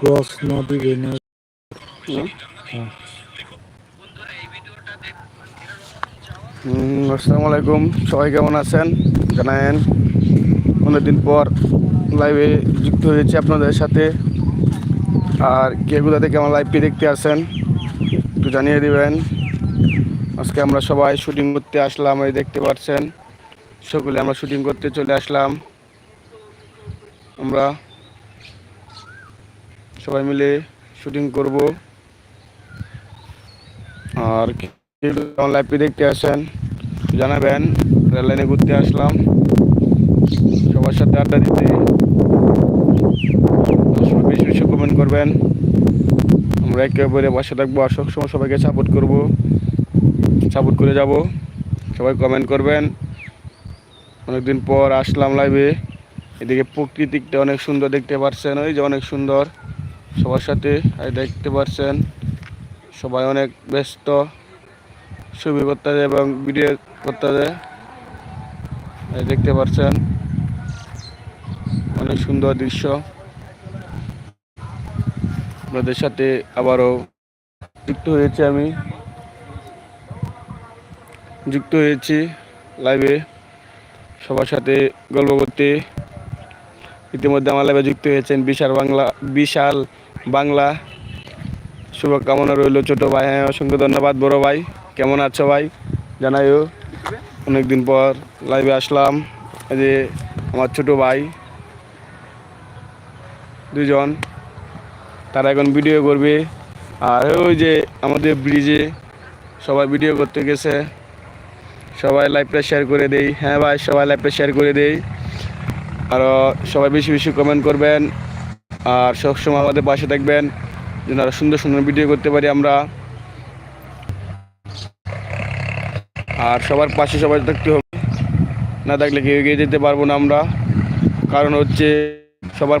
Cross না দিবে না হ্যাঁ। আসসালামু আলাইকুম। সবাই কেমন আছেন? জানায়েন অনেকদিন পর লাইভে যুক্ত হয়েছি আপনাদের সাথে। আর কে কোথা থেকে আমার লাইভটি দেখতে আসেন একটু জানিয়ে দিবেন। আজকে আমরা সবাই শুটিং করতে আসলাম এই দেখতে পাচ্ছেন। সকলে আমরা শুটিং করতে চলে আসলাম। আমরা সবাই মিলে শুটিং করব। আর লাইভটি দেখতে আসেন, জানাবেন, রেল লাইনে ঘুরতে আসলাম। সবার সাথে আড্ডা দিতে। বেশি বেশি কমেন্ট করবেন। আমরা একে অপরে বাসা থাকব, আর সবসময় সবাইকে সাপোর্ট করব। সাপোর্ট করে যাব। সবাই কমেন্ট করবেন। অনেকদিন পর আসলাম লাইভে এদিকে প্রকৃতিকটা অনেক সুন্দর দেখতে পাচ্ছেন ওই যে অনেক সুন্দর। সবার সাথে এই দেখতে পাচ্ছেন সবাই অনেক ব্যস্ত। ছবি করতে এবং ভিডিও করতে দেখতে পাচ্ছেন অনেক সুন্দর দৃশ্য। আপনাদের সাথে আবারও যুক্ত হয়েছি আমি। যুক্ত হয়েছি লাইভে সবার সাথে গল্প করতে। ইতিমধ্যে আমার লাইভে যুক্ত হয়েছেন বিশাল বাংলা বিশাল বাংলা। শুভকামনা রইল ছোট ভাই। হ্যাঁ অসংখ্য ধন্যবাদ, বড় ভাই। কেমন আছো ভাই? জানাইও। অনেকদিন পর লাইভে আসলাম। যে আমার ছোট ভাই দুজন তারা এখন ভিডিও করবে। আর ওই যে আমাদের ব্রিজে সবাই ভিডিও করতে গেছে। সবাই লাইভটা শেয়ার করে দেই। হ্যাঁ ভাই, সবাই লাইভটা শেয়ার করে দেই। আর সবাই বেশি বেশি কমেন্ট করবেন। আর সবসময় আমাদের পাশে থাকবেন। যেন আরও সুন্দর সুন্দর ভিডিও করতে পারি আমরা। আর সবার পাশে সবাই থাকতে হবে। না থাকলে কেউ এগিয়ে যেতে পারব না আমরা। কারণ হচ্ছে সবার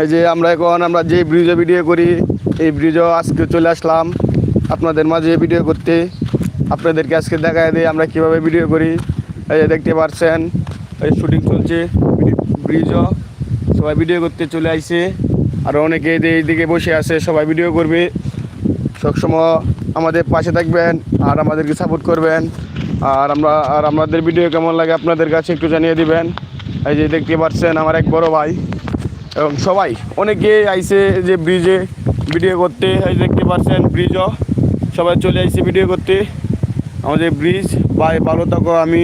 এই যে আমরা এখন আমরা যে ব্রিজে ভিডিও করি, এই ব্রিজও আজকে চলে আসলাম আপনাদের মাঝে ভিডিও করতে। আপনাদেরকে আজকে দেখা দিই আমরা কীভাবে ভিডিও করি। এই যে দেখতে পাচ্ছেন এই শুটিং চলছে ব্রিজও সবাই ভিডিও করতে চলে আইছে। আর অনেকে এইদিকে বসে আছে, সবাই ভিডিও করবে। সবসময় আমাদের পাশে থাকবেন আর আমাদেরকে সাপোর্ট করবেন। আর আমরা, আর আমাদের ভিডিও কেমন লাগে আপনাদের কাছে একটু জানিয়ে দিবেন। এই যে দেখতে পাচ্ছেন আমার এক বড় ভাই। এবং সবাই অনেকে আইছে যে ব্রিজে ভিডিও করতে। এই দেখতে পাচ্ছেন ব্রিজও সবাই চলে আইছে ভিডিও করতে। আমাদের ব্রিজ ভাই, ভালো থাকো, আমি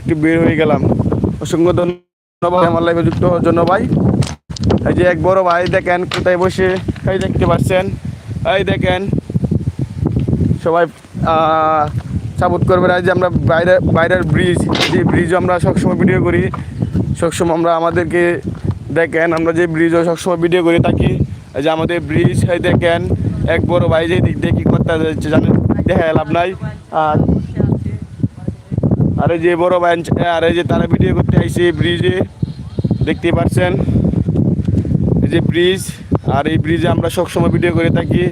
একটু বের হয়ে গেলাম। অসংখ্য ধন্যবাদ আমার লাইফে যুক্ত হওয়ার জন্য, ভাই। এই যে এক বড় ভাই, দেখেন কোথায় বসে। এই দেখতে পাচ্ছেন। এই দেখেন। সবাই সাপোর্ট করবেন। এই যে আমরা বাইরে, বাইরের ব্রিজ যে ব্রিজ আমরা সবসময় ভিডিও করি। সবসময় আমরা আমাদেরকে দেখেন, আমরা যে ব্রিজও সবসময় ভিডিও করে থাকি যে আমাদের ব্রিজ দেখেন, এক বড় ভাই যে দিক দিয়ে কী করতে যাচ্ছে জানেন? দেখা লাভ নাই। আর আর যে বড় ভাই, আর এই যে তারা ভিডিও করতে আইছে ব্রিজে দেখতেই পাচ্ছেন? এই যে ব্রিজ আর এই ব্রিজে আমরা সবসময় ভিডিও করে থাকি,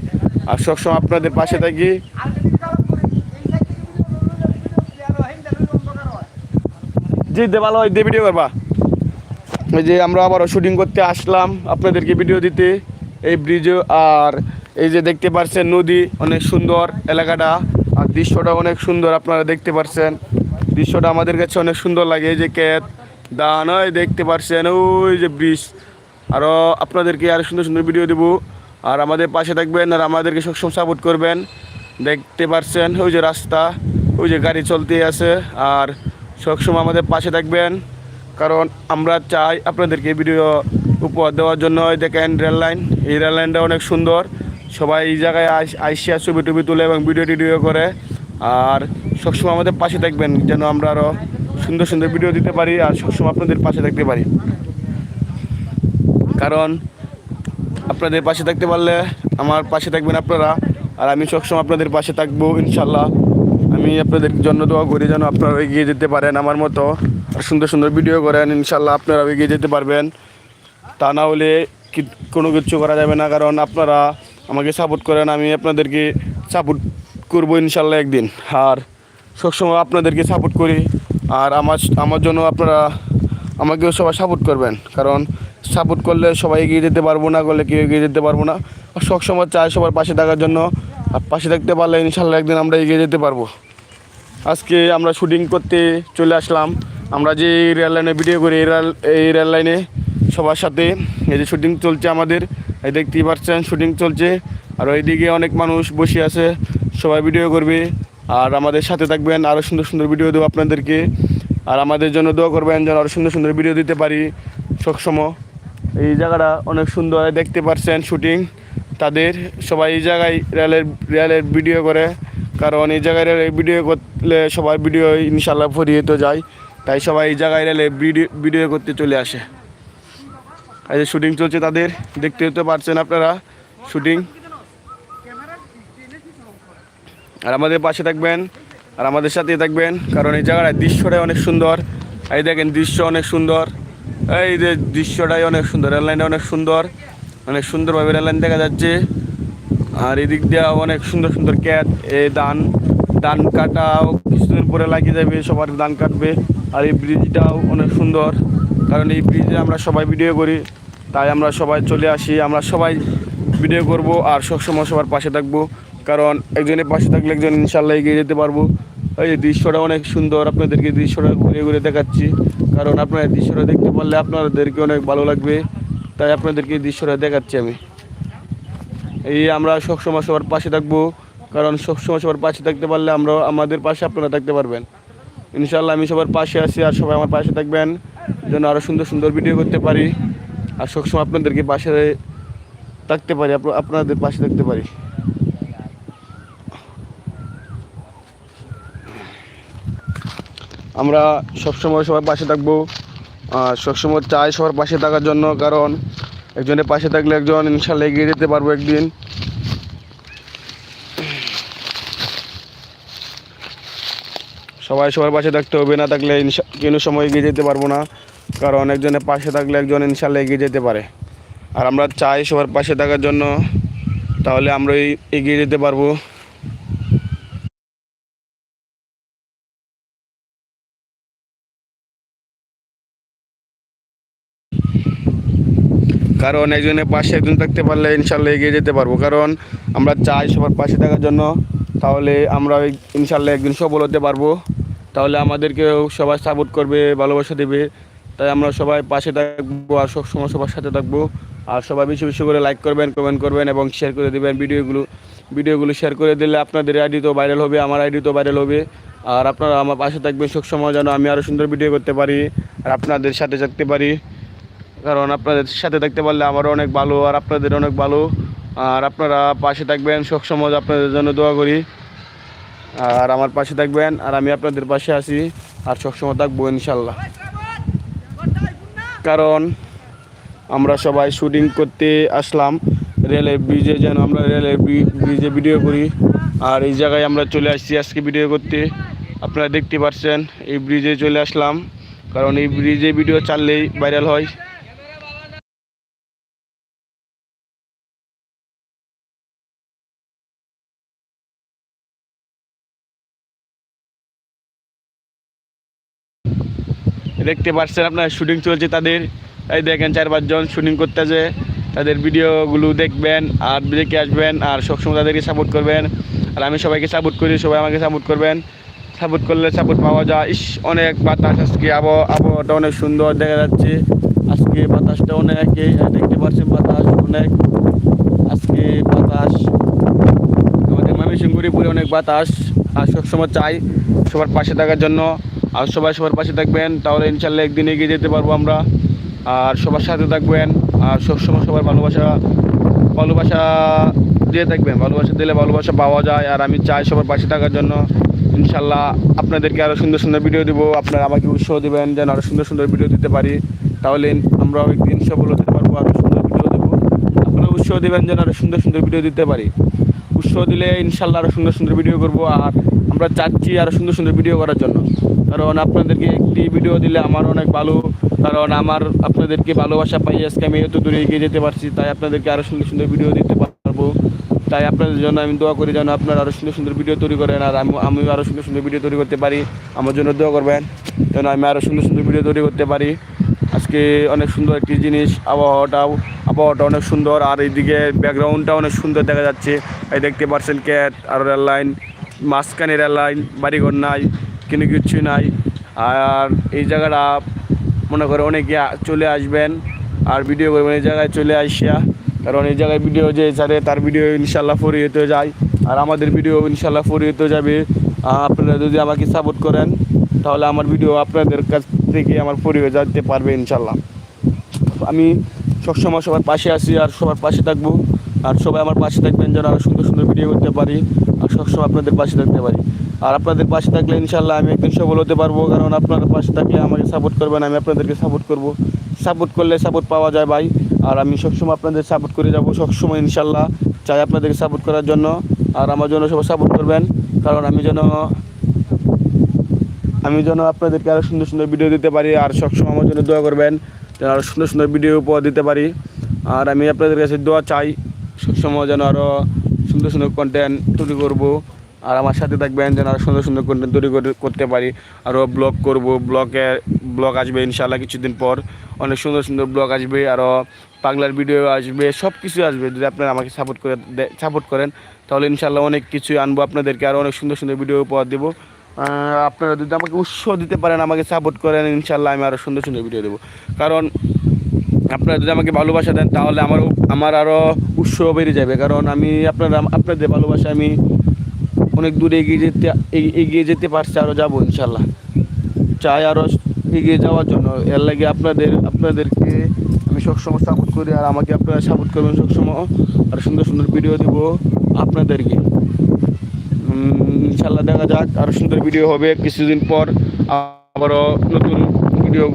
আর সবসময় আপনাদের পাশে থাকি। জি, দে ভালো হয়, দে ভিডিও করবা। এই যে আমরা আবারও শুটিং করতে আসলাম। আপনাদেরকে ভিডিও দিতে। এই ব্রিজে আর এই যে দেখতে পাচ্ছেন নদী, অনেক সুন্দর এলাকাটা। আর দৃশ্যটা অনেক সুন্দর, আপনারা দেখতে পাচ্ছেন দৃশ্যটা আমাদের কাছে অনেক সুন্দর লাগে। এই যে ক্ষেত দান ওই দেখতে পাচ্ছেন ওই যে ব্রিজ আরও আপনাদেরকে আরও সুন্দর সুন্দর ভিডিও দেবো। আর আমাদের পাশে থাকবেন আর আমাদেরকে সবসময় সাপোর্ট করবেন। দেখতে পাচ্ছেন ওই যে রাস্তা, ওই যে গাড়ি চলতে আছে। আর সবসময় আমাদের পাশে থাকবেন। কারণ আমরা চাই আপনাদেরকে ভিডিও উপহার দেওয়ার জন্য। দেখেন রেল লাইন এই রেল লাইনটা অনেক সুন্দর। সবাই এই জায়গায় আইস- আইসিয়া ছবি টবি তুলে এবং ভিডিও টিডিও করে। আর সবসময় আমাদের পাশে থাকবেন যেন আমরা আরও সুন্দর সুন্দর ভিডিও দিতে পারি আর সবসময় আপনাদের পাশে থাকতে পারি। কারণ আপনাদের পাশে থাকতে পারলে আমার পাশে থাকবেন আপনারা। আর আমি সবসময় আপনাদের পাশে থাকব, ইনশাল্লাহ। আমি আপনাদের জন্য দোয়া করি যেন আপনারা এগিয়ে যেতে পারেন আমার মতো। আর সুন্দর সুন্দর ভিডিও করেন ইনশাল্লাহ আপনারা এগিয়ে যেতে পারবেন। তা না হলে কি, কোনো কিছু করা যাবে না, কারণ আপনারা আমাকে সাপোর্ট করেন, আমি আপনাদেরকে সাপোর্ট করব ইনশাল্লাহ একদিন। আর সবসময় আপনাদেরকে সাপোর্ট করি, আর আমার আমার জন্য আপনারা আমাকেও সবাই সাপোর্ট করবেন, কারণ সাপোর্ট করলে সবাই এগিয়ে যেতে পারব না, করলে কেউ এগিয়ে যেতে পারব না। সবসময় চাই সবার পাশে থাকার জন্য, আর পাশে থাকতে পারলে ইনশাল্লাহ একদিন আমরা এগিয়ে যেতে পারব। আজকে আমরা শুটিং করতে চলে আসলাম। আমরা যে এই রেল লাইনে ভিডিও করি, এই রেল, এই লাইনে সবার সাথে। এই যে শুটিং চলছে আমাদের, এই দেখতেই পাচ্ছেন শুটিং চলছে। আর ওইদিকে অনেক মানুষ বসে আছে, সবাই ভিডিও করবে। আর আমাদের সাথে থাকবেন আরও সুন্দর সুন্দর ভিডিও দেবো আপনাদেরকে। আর আমাদের জন্য দোয়া করবেন যেন আরও সুন্দর সুন্দর ভিডিও দিতে পারি সবসময়। এই জায়গাটা অনেক সুন্দর দেখতে পারছেন শুটিং। তাদের সবাই এই জায়গায় রেলের রেলের ভিডিও করে। কারণ এই জায়গায় রেলের ভিডিও করলে সবাই ভিডিও ইনশাল্লাহ ফরিয়ে তো যায়। তাই সবাই এই জায়গায় রেলে ভিডিও ভিডিও করতে চলে আসে। এই যে শুটিং চলছে তাদের, দেখতে তো পারছেন আপনারা শুটিং। আর আমাদের পাশে থাকবেন, আর আমাদের সাথেই থাকবেন, কারণ এই জায়গাটার দৃশ্যটাই অনেক সুন্দর। এই দেখেন দৃশ্য অনেক সুন্দর। এই যে দৃশ্যটাই অনেক সুন্দর রেললাইনটা অনেক সুন্দর, অনেক সুন্দরভাবে রেললাইন দেখা যাচ্ছে। আর এদিক দিয়ে অনেক সুন্দর সুন্দর ক্যাট এই ধান ধান কাটাও কিছুদিন পরে লাগিয়ে যাবে, সবার ধান কাটবে। আর এই ব্রিজটাও অনেক সুন্দর, কারণ এই ব্রিজে আমরা সবাই ভিডিও করি, তাই আমরা সবাই চলে আসি, আমরা সবাই ভিডিও করব আর সবসময় সবার পাশে থাকব, কারণ একজনের পাশে থাকলে একজন ইনশাল্লাহ এগিয়ে যেতে পারব। এই দৃশ্যটা অনেক সুন্দর, আপনাদেরকে দৃশ্যটা ঘুরে ঘুরে দেখাচ্ছি। কারণ আপনারা দৃশ্যটা দেখতে পারলে আপনাদেরকে অনেক ভালো লাগবে। তাই আপনাদেরকে এই দৃশ্যটা দেখাচ্ছি আমি। এই আমরা সবসময় সবার পাশে থাকব, কারণ সবসময় সবার পাশে থাকতে পারলে আমরা আমাদের পাশে আপনারা থাকতে পারবেন। ইনশাল্লাহ আমি সবার পাশে আছি আর সবাই আমার পাশে থাকবেন, যেন আরও সুন্দর সুন্দর ভিডিও করতে পারি। আর সবসময় আপনাদেরকে পাশে থাকতে পারি আপনাদের পাশে থাকতে পারি। আমরা সবসময় সবার পাশে থাকব। সবসময় চাই সবার পাশে থাকার জন্য, কারণ একজনের পাশে থাকলে একজন ইনশাল্লাহ এগিয়ে যেতে পারব একদিন। সবাই সবার পাশে থাকতে হবে, না থাকলে ইনশা- কোনো সময় এগিয়ে যেতে পারব না, কারণ একজনের পাশে থাকলে একজন ইনশাল্লাহ এগিয়ে যেতে পারে। আর আমরা চাই সবার পাশে থাকার জন্য, তাহলে আমরা এগিয়ে যেতে পারব। কারণ একজনের পাশে একজন থাকতে পারলে ইনশাল্লাহ এগিয়ে যেতে পারব। কারণ আমরা চাই সবার পাশে থাকার জন্য। তাহলে আমরা ইনশাল্লাহ একদিন সফল হতে পারব। তাহলে আমাদেরকেও সবাই সাপোর্ট করবে, ভালোবাসা দেবে। তাই আমরা সবাই পাশে থাকব আর সবসময় সবার সাথে থাকব। আর সবাই বেশি বেশি করে লাইক করবেন কমেন্ট করবেন এবং শেয়ার করে দেবেন ভিডিওগুলো। ভিডিওগুলো শেয়ার করে দিলে আপনাদের আইডি তো ভাইরাল হবে, আমার আইডি তো ভাইরাল হবে। আর আপনারা আমার পাশে থাকবেন সবসময় যেন আমি আরও সুন্দর ভিডিও করতে পারি, আর আপনাদের সাথে থাকতে পারি। কারণ আপনাদের সাথে থাকতে পারলে আমারও অনেক ভালো আর আপনাদের অনেক ভালো। আর আপনারা পাশে থাকবেন সবসময় আপনাদের জন্য দোয়া করি। আর আমার পাশে থাকবেন আর আমি আপনাদের পাশে আছি আর সবসময় থাকব ইনশাল্লাহ। কারণ আমরা সবাই শুটিং করতে আসলাম, রেলের ব্রিজে যেন আমরা রেলের ব্রি- ব্রিজে ভিডিও করি। আর এই জায়গায় আমরা চলে আসছি আজকে ভিডিও করতে। আপনারা দেখতে পাচ্ছেন এই ব্রিজে চলে আসলাম। কারণ এই ব্রিজে ভিডিও চাললেই ভাইরাল হয়। দেখতে পাচ্ছেন আপনার শুটিং চলছে তাদের। এই দেখেন চার পাঁচজন শুটিং করতেছে। তাদের ভিডিওগুলো দেখবেন আর দেখে আসবেন আর সবসময় তাদেরকে সাপোর্ট করবেন। আর আমি সবাইকে সাপোর্ট করি, সবাই আমাকে সাপোর্ট করবেন। সাপোর্ট করলে সাপোর্ট পাওয়া যায়। ইস, অনেক বাতাস আজকে, আবহাওয়া, আবহাওয়াটা অনেক সুন্দর দেখা যাচ্ছে। আজকে বাতাসটা অনেক দেখতে পাচ্ছেন বাতাস অনেক। আজকে বাতাস, আমাদের ময়মনসিংহ পুরে অনেক বাতাস। আর সবসময় চাই সবার পাশে থাকার জন্য। আর সবাই সবার পাশে থাকবেন, তাহলে ইনশাল্লাহ একদিন এগিয়ে যেতে পারব আমরা। আর সবার সাথে থাকবেন, আর সবসময় সবার ভালোবাসা ভালোবাসা দিয়ে থাকবেন। ভালোবাসা দিলে ভালোবাসা পাওয়া যায়, আর আমি চাই সবার পাশে থাকার জন্য। ইনশাল্লাহ আপনাদেরকে আরও সুন্দর সুন্দর ভিডিও দেবো, আপনারা আমাকে উৎসাহ দেবেন যেন আরও সুন্দর সুন্দর ভিডিও দিতে পারি। তাহলে আমরা একদিন সফল হতে পারব আরও সুন্দর ভিডিও দেবো। আপনারা উৎসাহ দেবেন যেন আরও সুন্দর সুন্দর ভিডিও দিতে পারি। উৎসাহ দিলে ইনশাল্লাহ আরও সুন্দর সুন্দর ভিডিও করব, আর আমরা চাচ্ছি আরও সুন্দর সুন্দর ভিডিও করার জন্য। কারণ আপনাদেরকে একটি ভিডিও দিলে আমার অনেক ভালো, কারণ আমার আপনাদেরকে ভালোবাসা পাই আজকে আমি এত দূরে এগিয়ে যেতে পারছি, তাই আপনাদেরকে আরও সুন্দর সুন্দর ভিডিও দিতে পারব। তাই আপনাদের জন্য আমি দোয়া করি যেন আপনারা আরও সুন্দর সুন্দর ভিডিও তৈরি করেন, আর আমি আমি আরও সুন্দর সুন্দর ভিডিও তৈরি করতে পারি। আমার জন্য দোয়া করবেন যেন আমি আরও সুন্দর সুন্দর ভিডিও তৈরি করতে পারি। আজকে অনেক সুন্দর একটি জিনিস আবহাওয়াটাও আবহাওয়াটা অনেক সুন্দর, আর এইদিকে ব্যাকগ্রাউন্ডটা অনেক সুন্দর দেখা যাচ্ছে। এই দেখতে পারছেন ক্যাট আর রেল লাইন, মাঝখানে রেল লাইন, বাড়িঘর নাই। কিন্তু কিচ্ছু নাই। আর এই জায়গাটা মনে করে অনেকে চলে আসবেন আর ভিডিও করবেন, এই জায়গায় চলে আসিয়া। কারণ এই জায়গায় ভিডিও যে ছাড়ে, তার ভিডিও ইনশাল্লাহ ফরিয়েতে যায়। আর আমাদের ভিডিও ইনশাল্লাহ ফরিয়েতে যাবে। আপনারা যদি আমাকে সাপোর্ট করেন, তাহলে আমার ভিডিও আপনাদের কাছ থেকে আমার ফরিয়ে যেতে পারবে ইনশাল্লাহ আমি সবসময় সবার পাশে আছি আর সবার পাশে থাকব। আর সবাই আমার পাশে থাকবেন যেন আরও সুন্দর সুন্দর ভিডিও করতে পারি। আর সবসময় আপনাদের পাশে থাকতে পারি। আর আপনাদের পাশে থাকলে ইনশাল্লাহ আমি একদিন সফল হতে পারব, কারণ আপনারা পাশে থাকলে আমাকে সাপোর্ট করবেন, আমি আপনাদেরকে সাপোর্ট করব। সাপোর্ট করলে সাপোর্ট পাওয়া যায় ভাই, আর আমি সবসময় আপনাদের সাপোর্ট করে যাব, সবসময় ইনশাল্লাহ চাই আপনাদেরকে সাপোর্ট করার জন্য, আর আমার জন্য সবাই সাপোর্ট করবেন, কারণ আমি যেন আমি যেন আপনাদেরকে আরও সুন্দর সুন্দর ভিডিও দিতে পারি, আর সবসময় আমার জন্য দোয়া করবেন, যেন আরও সুন্দর সুন্দর ভিডিও উপহার দিতে পারি। আর আমি আপনাদের কাছে দোয়া চাই, সবসময় যেন আরও সুন্দর সুন্দর কন্টেন্ট তৈরি করব। আর আমার সাথে থাকবেন যেন আরও সুন্দর সুন্দর কন্টেন্ট তৈরি করতে পারি। আরও ব্লগ করব ব্লগে ব্লগ আসবে ইনশাল্লাহ কিছুদিন পর। অনেক সুন্দর সুন্দর ব্লগ আসবে আরও বাংলার ভিডিও আসবে সব কিছু আসবে। যদি আপনারা আমাকে সাপোর্ট করে সাপোর্ট করেন, তাহলে ইনশাল্লাহ অনেক কিছু আনব আপনাদেরকে আরও অনেক সুন্দর সুন্দর ভিডিও উপহার দেবো। আপনারা যদি আমাকে উৎসাহ দিতে পারেন, আমাকে সাপোর্ট করেন ইনশাল্লাহ আমি আরও সুন্দর সুন্দর ভিডিও দেবো। কারণ আপনারা যদি আমাকে ভালোবাসা দেন, তাহলে আমার আমার আরও উৎসাহ বেড়ে যাবে। কারণ আমি আপনারা, আপনাদের ভালোবাসা আমি অনেক দূরে এগিয়ে যেতে, এগিয়ে- যেতে পারছি আরও যাব ইনশাল্লাহ। চাই আরও এগিয়ে যাওয়ার জন্য। এর লাগে আপনাদের, আপনাদেরকে আমি সবসময় সাপোর্ট করি আর আমাকে আপনারা সাপোর্ট করবেন সবসময় আর সুন্দর সুন্দর ভিডিও দেবো আপনাদেরকে। ইনশাল্লাহ দেখা যাক আরও সুন্দর ভিডিও হবে। কিছুদিন পর আবারও নতুন ভিডিও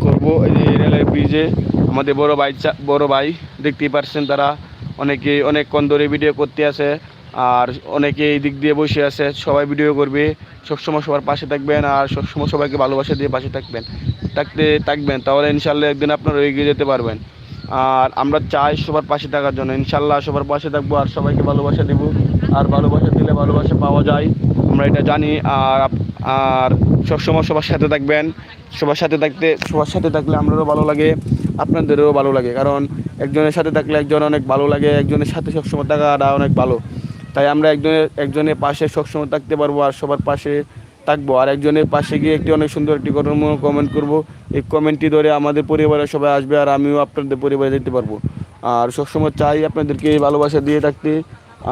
করব এই যে রেলের ব্রিজে আমাদের বড় ভাই বড় ভাই, দেখতেই পারছেন তারা। অনেকে অনেকক্ষণ ধরে ভিডিও করতে আছে আর অনেকে এই দিক দিয়ে বসে আছে, সবাই ভিডিও করবে। সবসময় সবার পাশে থাকবেন আর সবসময় সবাইকে ভালোবাসা দিয়ে পাশে থাকবেন। থাকতে, থাকবেন, তাহলে ইনশাল্লাহ একদিন আপনারা এগিয়ে যেতে পারবেন। আর আমরা চাই সবার পাশে থাকার জন্য। ইনশাল্লাহ সবার পাশে থাকব আর সবাইকে ভালোবাসা দেবো। আর ভালোবাসা দিলে ভালোবাসা পাওয়া যায়। আমরা এটা জানি আর আর সবসময় সবার সাথে থাকবেন। সবার সাথে থাকতে, সবার সাথে থাকলে আমারও ভালো লাগে, আপনাদেরও ভালো লাগে। কারণ একজনের সাথে থাকলে একজন অনেক ভালো লাগে, একজনের সাথে সবসময় থাকাটা অনেক ভালো। তাই আমরা একজনের একজনের পাশে সবসময় থাকতে পারব আর সবার পাশে থাকব। আর একজনের পাশে গিয়ে একটি অনেক সুন্দর একটি গঠনমূলক কমেন্ট করব। এই কমেন্টটি ধরে আমাদের পরিবারের সবাই আসবে আর আমিও আপনাদের পরিবারে যেতে পারব। আর সবসময় চাই আপনাদেরকে এই ভালোবাসা দিয়ে থাকতে।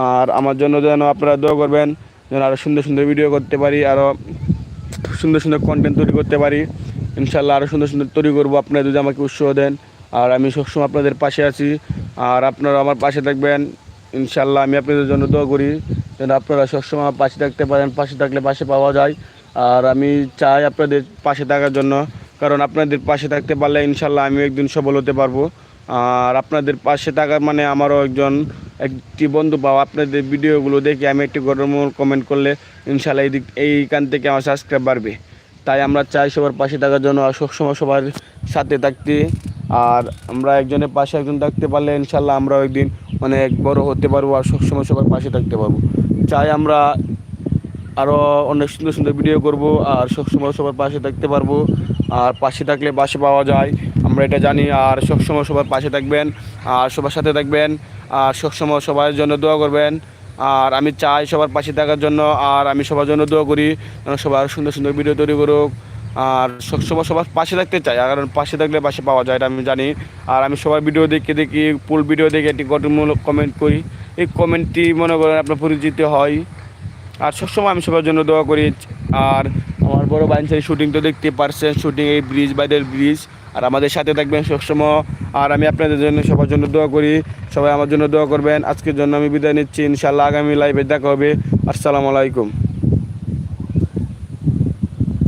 আর আমার জন্য যেন আপনারা দোয়া করবেন, যেন আরও সুন্দর সুন্দর ভিডিও করতে পারি আরও সুন্দর সুন্দর কন্টেন্ট তৈরি করতে পারি। ইনশাল্লাহ আরও সুন্দর সুন্দর তৈরি করব। আপনারা যদি আমাকে উৎসাহ দেন, আর আমি সবসময় আপনাদের পাশে আছি। আর আপনারা আমার পাশে থাকবেন। ইনশাল্লাহ আমি আপনাদের জন্য দোয়া করি যেন আপনারা সবসময় পাশে থাকতে পারেন, পাশে থাকলে পাশে পাওয়া যায়। আর আমি চাই আপনাদের পাশে থাকার জন্য, কারণ আপনাদের পাশে থাকতে পারলে ইনশাল্লাহ আমি একদিন সফল হতে পারব। আর আপনাদের পাশে থাকার মানে আমারও একজন, একটি বন্ধু পাওয়া। আপনাদের ভিডিওগুলো দেখে আমি একটি গঠনমূল কমেন্ট করলে ইনশাল্লাহ এই দিক, এইখান থেকে আমার সাবস্ক্রাইব বাড়বে। তাই আমরা চাই সবার পাশে থাকার জন্য আর সবসময় সবার সাথে থাকতে। আর আমরা একজনের পাশে একজন থাকতে পারলে ইনশাল্লাহ আমরাও একদিন অনেক বড় হতে পারব আর সবসময় সবার পাশে থাকতে পারব। চাই আমরা আরও অনেক সুন্দর সুন্দর ভিডিও করব আর সবসময় সবার পাশে থাকতে পারব। আর পাশে থাকলে পাশে পাওয়া যায়, আমরা এটা জানি। আর সবসময় সবার পাশে থাকবেন, আর সবার সাথে থাকবেন, আর সবসময় সবার জন্য দোয়া করবেন। আর আমি চাই সবার পাশে থাকার জন্য, আর আমি সবার জন্য দোয়া করি। সবার সুন্দর সুন্দর ভিডিও তৈরি করুক। আর সবসময় সবার পাশে থাকতে চাই। কারণ পাশে থাকলে পাশে পাওয়া যায় এটা আমি জানি। আর আমি সবার ভিডিও দেখে দেখি ফুল ভিডিও দেখে একটি গঠনমূলক কমেন্ট করি। এই কমেন্টটি মনে করেন আপনার পরিচিত হয়। আর সবসময় আমি সবার জন্য দোয়া করি। আর আমার বড় বাইনসারি শুটিং তো দেখতে পারছেন শুটিং এই ব্রিজ বাইদের ব্রিজ আর আমাদের সাথে থাকবেন সবসময়। আর আমি আপনাদের জন্য সবার জন্য দোয়া করি। সবাই আমার জন্য দোয়া করবেন। আজকের জন্য আমি বিদায় নিচ্ছি। ইনশাল্লাহ আগামী লাইভে দেখা হবে। আসসালামু আলাইকুম।